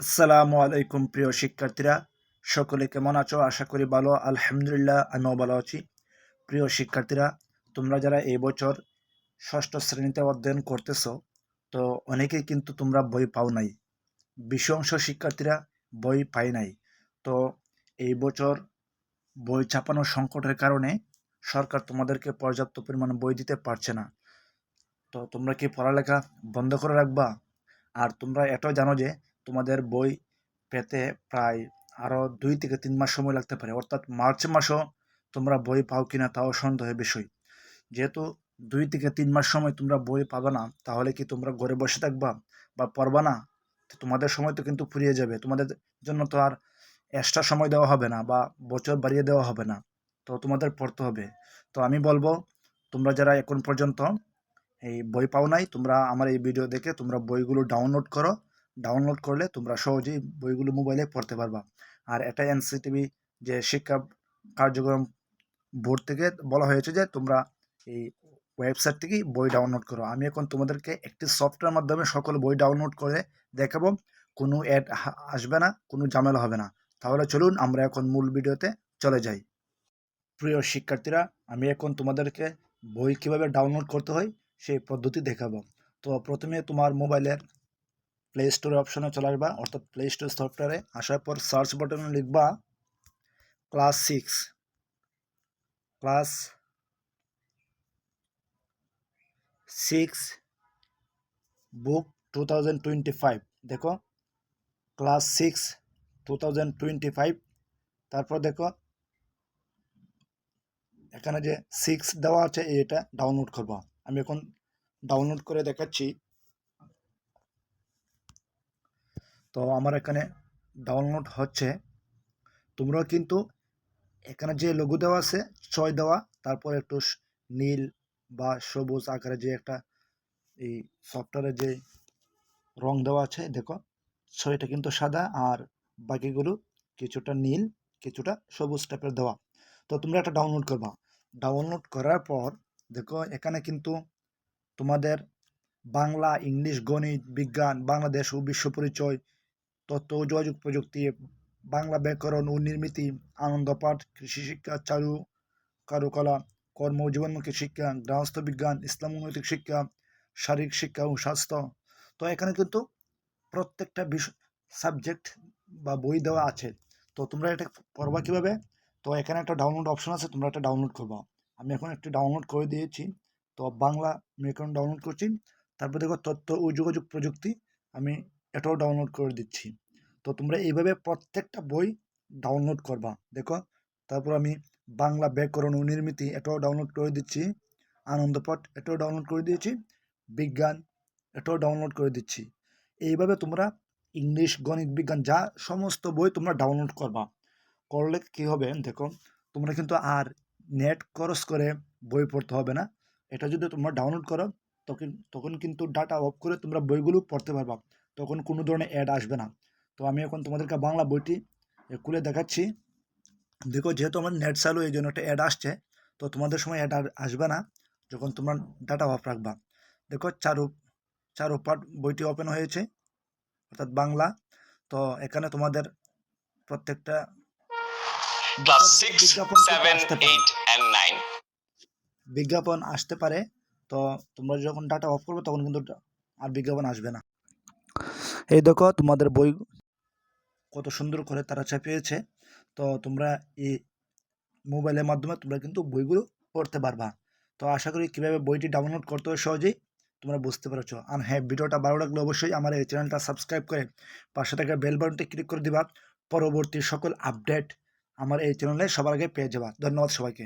আসসালামু আলাইকুম প্রিয় শিক্ষার্থীরা। সকলে কেমন আছো? আশা করি ভালো। আলহামদুলিল্লাহ, আমিও ভালো আছি। প্রিয় শিক্ষার্থীরা, তোমরা যারা এই বছর ষষ্ঠ শ্রেণীতে অধ্যয়ন করতেছো, তো অনেকেই কিন্তু তোমরা বই পাও নাই। বেশি অংশ শিক্ষার্থীরা বই পাই নাই। তো এই বছর বই ছাপানোর সংকটের কারণে সরকার তোমাদেরকে পর্যাপ্ত পরিমাণে বই দিতে পারছে না। তো তোমরা কি পড়ালেখা বন্ধ করে রাখবা? আর তোমরা এটাও জানো যে তোমাদের বই পেতে প্রায় আরও দুই থেকে তিন মাস সময় লাগতে পারে। অর্থাৎ মার্চ মাসও তোমরা বই পাও কি না তাও সন্দেহের বিষয়। যেহেতু দুই থেকে তিন মাস সময় তোমরা বই পাবে না, তাহলে কি তোমরা ঘরে বসে থাকবা বা পড়বা না? তোমাদের সময় তো কিন্তু ফুরিয়ে যাবে। তোমাদের জন্য তো আর এক্সট্রা সময় দেওয়া হবে না বা বছর বাড়িয়ে দেওয়া হবে না। তো তোমাদের পড়তে হবে। তো আমি বলব, তোমরা যারা এখন পর্যন্ত এই বই পাও নাই, তোমরা আমার এই ভিডিও দেখে তোমরা বইগুলো ডাউনলোড করো। ডাউনলোড করলে তোমরা সহজেই বইগুলো মোবাইলে পড়তে পারবা। আর এটা এনসিটিভি যে শিক্ষা কার্যক্রম বোর্ড থেকে বলা হয়েছে যে, তোমরা এই ওয়েবসাইট থেকেই বই ডাউনলোড করো। আমি এখন তোমাদেরকে একটি সফটওয়্যার মাধ্যমে সকল বই ডাউনলোড করে দেখাবো। কোনো অ্যাড আসবে না, কোনো ঝামেলা হবে না। তাহলে চলুন আমরা এখন মূল ভিডিওতে চলে যাই। প্রিয় শিক্ষার্থীরা, আমি এখন তোমাদেরকে বই কীভাবে ডাউনলোড করতে হয় সেই পদ্ধতি দেখাবো। তো প্রথমে তোমার মোবাইলের প্লে স্টোর অপশনে চলে আসবা, অর্থাৎ প্লে স্টোর সফটওয়্যারে আসার পর সার্চ বাটনে লিখবা class six class six book two thousand twenty five দেখো class six two thousand twenty five তারপর দেখো, এখানে যে সিক্স দেওয়া আছে এটা ডাউনলোড করবা। আমি এখন ডাউনলোড করে দেখাচ্ছি। তো আমার এখানে ডাউনলোড হচ্ছে। তোমরাও কিন্তু এখানে যে লঘু দেওয়া আছে, ছয় দেওয়া, তারপর একটু নীল বা সবুজ আকারে যে একটা এই সফটওয়্যারে যে রং দেওয়া আছে, দেখো, ছয়টা কিন্তু সাদা আর বাকিগুলো কিছুটা নীল, কিছুটা সবুজ টাইপের দেওয়া। তো তোমরা একটা ডাউনলোড করবা। ডাউনলোড করার পর, দেখো, এখানে কিন্তু তোমাদের বাংলা, ইংলিশ গণিত, বিজ্ঞান, বাংলাদেশ ও বিশ্ব পরিচয় তথ্য ও যোগাযোগ প্রযুক্তি, বাংলা ব্যাকরণ ও নির্মিতি আনন্দপাঠ কৃষি শিক্ষা, চারু, কারুকলা, কর্ম ও জীবনমুখী শিক্ষা, গৃহস্থ বিজ্ঞান, ইসলাম শিক্ষা, শারীরিক শিক্ষা ও স্বাস্থ্য। তো এখানে কিন্তু প্রত্যেকটা বিষয় সাবজেক্ট বা বই দেওয়া আছে। তো তোমরা এটা পড়বা কীভাবে? তো এখানে একটা ডাউনলোড অপশন আছে, তোমরা এটা ডাউনলোড করবা। আমি এখন একটি ডাউনলোড করে দিয়েছি। তো বাংলা আমি এখন ডাউনলোড করছি। তারপর দেখো তথ্য ও যোগাযোগ প্রযুক্তি আমি এটাও ডাউনলোড করে দিচ্ছি। তো তোমরা এইভাবে প্রত্যেকটা বই ডাউনলোড করবা। দেখো, তারপর আমি বাংলা ব্যাকরণ ও নির্মিতি এটাও ডাউনলোড করে দিচ্ছি, আনন্দপট এটাও ডাউনলোড করে দিয়েছি, বিজ্ঞান এটাও ডাউনলোড করে দিচ্ছি। এইভাবে তোমরা ইংলিশ, গণিত, বিজ্ঞান যা সমস্ত বই তোমরা ডাউনলোড করবা। করলে কী হবে দেখো, তোমরা কিন্তু আর নেট খরচ করে বই পড়তে হবে না। এটা যদি তোমরা ডাউনলোড করো, তখন তখন কিন্তু ডাটা অফ করে তোমরা বইগুলো পড়তে পারবা। তখন কোনো ধরনের অ্যাড আসবে না। তো আমি এখন তোমাদেরকে বাংলা বইটি খুলে দেখাচ্ছি। দেখো যেহেতু আমার নেট চালু এই জন্য একটা অ্যাড আসছে। তো তোমাদের সময় অ্যাড আসবে না যখন তোমরা ডাটা অফ রাখবা। দেখো চারু চারু পাঠ বইটি ওপেন হয়েছে অর্থাৎ বাংলা। তো এখানে তোমাদের প্রত্যেকটা class বিজ্ঞাপন 6, কিন্তু 7, আসতে পারে। 8, and 9. বিজ্ঞাপন আসতে পারে। তো তোমরা যখন ডাটা অফ করবে তখন কিন্তু আর বিজ্ঞাপন আসবে না। এই দেখো তোমাদের বই কত সুন্দর করে তারা ছাপিয়েছে তো তোমরা এই মোবাইলের মাধ্যমে তোমরা কিন্তু বইগুলো পড়তে পারবা। তো আশা করি কীভাবে বইটি ডাউনলোড করতে হবে সহজেই তোমরা বুঝতে পারছ। আর হ্যাঁ ভিডিওটা ভালো লাগলে অবশ্যই আমার এই চ্যানেলটা সাবস্ক্রাইব করে পাশে থাকা বেল বাটনটি ক্লিক করে দিবা। পরবর্তী সকল আপডেট আমার এই চ্যানেলে সবার আগে পেয়ে যাবা। ধন্যবাদ সবাইকে।